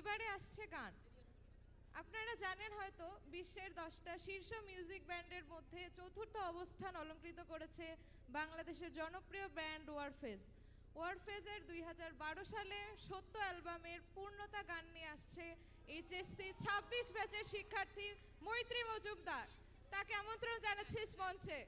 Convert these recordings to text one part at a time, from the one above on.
এবারে আসছে গান। আপনারা জানেন হয়তো বিশ্বের দশটা শীর্ষ মিউজিক ব্যান্ডের মধ্যে চতুর্থ অবস্থান অলঙ্কৃত করেছে বাংলাদেশের জনপ্রিয় ব্যান্ড ওয়ারফেজ। ওয়ারফেজের দুই হাজার বারো সালে সত্য অ্যালবামের পূর্ণতা গান নিয়ে আসছে এইচএসসি ছাব্বিশ ব্যাচের শিক্ষার্থী মৈত্রী মজুমদার। তাকে আমন্ত্রণ জানাচ্ছিস মঞ্চে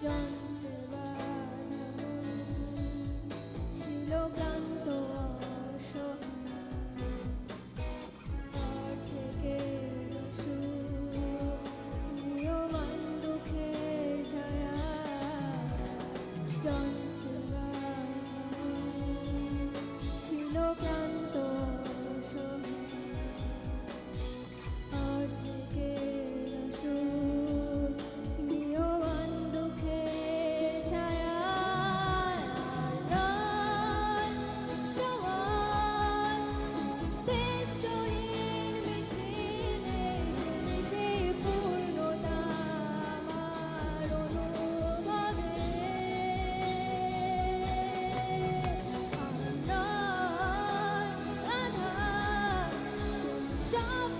John. love.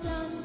plan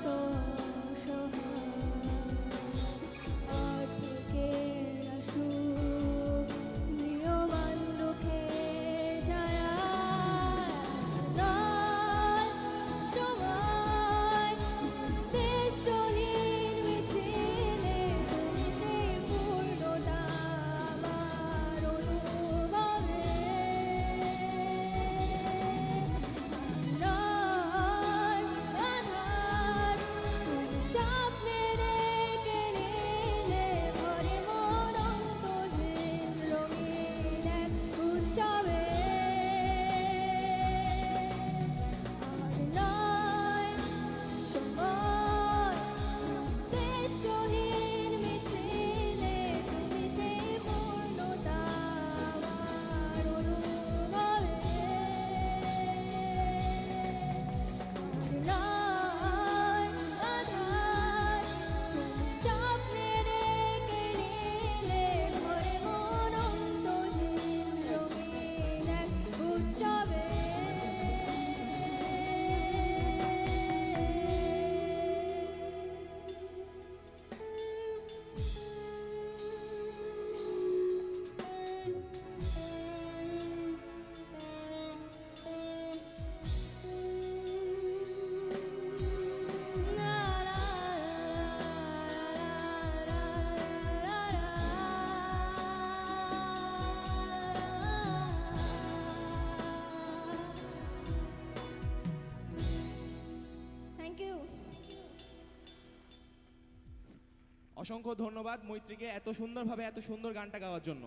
অসংখ্য ধন্যবাদ মৈত্রীকে এত সুন্দরভাবে এত সুন্দর গানটা গাওয়ার জন্য।